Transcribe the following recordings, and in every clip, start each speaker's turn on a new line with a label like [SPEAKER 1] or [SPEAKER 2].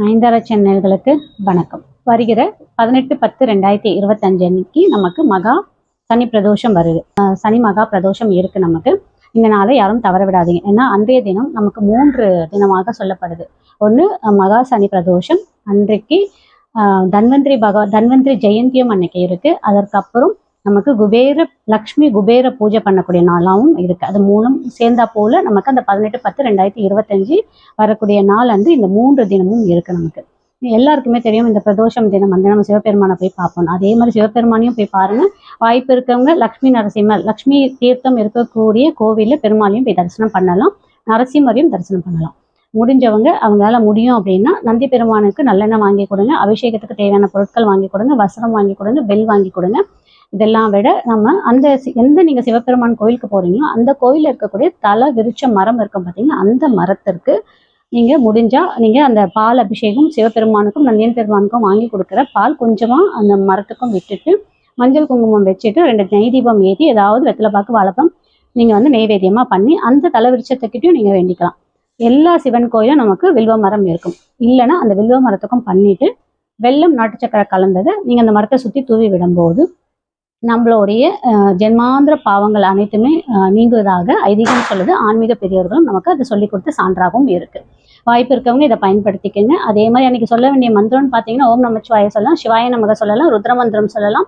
[SPEAKER 1] நயன்தாரா சேனல்களுக்கு வணக்கம். வருகிற பதினெட்டு பத்து ரெண்டாயிரத்தி இருபத்தஞ்சு அன்னைக்கு நமக்கு மகா சனி பிரதோஷம் வருது. சனி மகா பிரதோஷம் இருக்கு நமக்கு. இந்த நாளை யாரும் தவற விடாதீங்க. ஏன்னா அன்றைய தினம் நமக்கு மூன்று தினமாக சொல்லப்படுது. ஒன்று மகா சனி பிரதோஷம். அன்றைக்கு தன்வந்திரி பகவ தன்வந்திரி ஜெயந்தியும் அன்னைக்கு இருக்கு. அதற்கப்புறம் நமக்கு குபேர லக்ஷ்மி குபேர பூஜை பண்ணக்கூடிய நாளாகவும் இருக்கு. அது மூலம் சேர்ந்தா போல நமக்கு அந்த பதினெட்டு பத்து ரெண்டாயிரத்தி இருபத்தஞ்சு வரக்கூடிய நாள் அன்று இந்த மூன்று தினமும் இருக்கு நமக்கு. எல்லாருக்குமே தெரியும் இந்த பிரதோஷம் தினம் வந்து நம்ம சிவபெருமானை போய் பார்ப்போம். அதே மாதிரி சிவபெருமானையும் போய் பாருங்க. வாய்ப்பு இருக்கவங்க லக்ஷ்மி நரசிம்மர் லக்ஷ்மி தீர்த்தம் இருக்கக்கூடிய கோவிலில் பெருமாளையும் போய் தரிசனம் பண்ணலாம். நரசிம்மரையும் தரிசனம் பண்ணலாம். முடிஞ்சவங்க அவங்களால முடியும் அப்படின்னா நந்தி பெருமானுக்கு நல்லெண்ணெய் வாங்கி கொடுங்க. அபிஷேகத்துக்கு தேவையான பொருட்கள் வாங்கி கொடுங்க. வஸ்திரம் வாங்கி கொடுங்க. பெல் வாங்கி கொடுங்க. இதெல்லாம் விட நம்ம அந்த சி- எந்த நீங்க சிவபெருமான் கோயிலுக்கு போறீங்களோ அந்த கோயிலில் இருக்கக்கூடிய தலை விருட்ச மரம் இருக்கும் பார்த்தீங்கன்னா அந்த மரத்திற்கு நீங்க முடிஞ்சா நீங்க அந்த பால் அபிஷேகம் சிவபெருமானுக்கும் நந்தியன் பெருமானுக்கும் வாங்கி கொடுக்குற பால் கொஞ்சமா அந்த மரத்துக்கும் விட்டுட்டு மஞ்சள் குங்குமம் வச்சுட்டு ரெண்டு நெய் தீபம் ஏற்றி ஏதாவது வெத்தலை பாக்கு வாழைப்பம் நீங்க வந்து நெய்வேத்தியமா பண்ணி அந்த தலை விருட்சத்துக்கிட்டையும் நீங்க வேண்டிக்கலாம். எல்லா சிவன் கோயிலும் நமக்கு வில்வ மரம் இருக்கும். இல்லைன்னா அந்த வில்வ மரத்துக்கும் பண்ணிட்டு வெல்லம் நாட்டு சக்கரை கலந்ததை நீங்க அந்த மரத்தை சுத்தி தூவி விடும்போது நம்மளுடைய ஜென்மாந்திர பாவங்கள் அனைத்துமே நீங்குவதாக ஐதீகம் சொல்லுது. ஆன்மீக பெரியவர்களும் நமக்கு அதை சொல்லி கொடுத்த சான்றாகவும் இருக்கு. வாய்ப்பு இருக்கவங்க இதை பயன்படுத்திக்கங்க. அதே மாதிரி அன்னைக்கு சொல்ல வேண்டிய மந்திரம்னு பார்த்தீங்கன்னா ஓம் நமச்சிவாய சொல்லலாம் சிவாய நமக சொல்லலாம் ருத்ரமந்திரம் சொல்லலாம்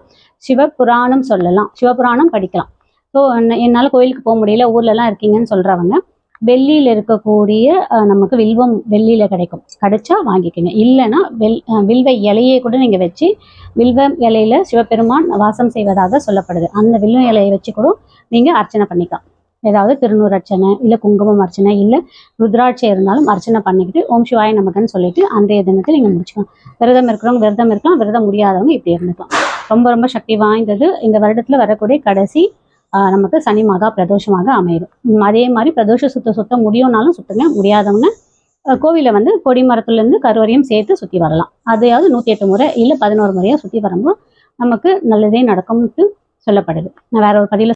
[SPEAKER 1] சிவபுராணம் சொல்லலாம். சிவபுராணம் படிக்கலாம். ஸோ என்னால் கோயிலுக்கு போக முடியல ஊர்லலாம் இருக்கீங்கன்னு சொல்கிறவங்க வெள்ளியில் இருக்கக்கூடிய நமக்கு வில்வம் வெள்ளியில் கிடைக்கும். கிடைச்சா வாங்கிக்கோங்க. இல்லைன்னா வெல் வில்வ இலையை கூட நீங்கள் வச்சு வில்வ இலையில சிவபெருமான் வாசம் செய்வதாக சொல்லப்படுது. அந்த வில்வ இலையை வச்சு கூட நீங்கள் அர்ச்சனை பண்ணிக்கலாம். ஏதாவது திருநூறு அர்ச்சனை இல்லை குங்குமம் அர்ச்சனை இல்லை ருத்ராட்சை இருந்தாலும் அர்ச்சனை பண்ணிக்கிட்டு ஓம் சிவாய நமக்குன்னு சொல்லிட்டு அன்றைய தினத்தை நீங்கள் முடிச்சுக்கலாம். விரதம் இருக்கிறவங்க விரதம் இருக்கலாம் விரதம் முடியாதவங்க இப்படி இருந்துக்கலாம். ரொம்ப ரொம்ப சக்தி வாய்ந்தது இந்த வருடத்தில் வரக்கூடிய கடைசி நமக்கு சனி மகா பிரதோஷமாக அமையும். அதே மாதிரி பிரதோஷ சுத்த சுத்த முடியும்னாலும் சுத்துங்க. முடியாதவங்க கோவிலில் வந்து கொடி மரத்துலேருந்து கருவறையும் சேர்த்து சுற்றி வரலாம். அதையாவது நூற்றி எட்டு முறை இல்லை பதினோரு முறையாக சுற்றி வரும்போது நமக்கு நல்லதே நடக்கும்ட்டு சொல்லப்படுது. நான் வேற ஒரு பதிவில்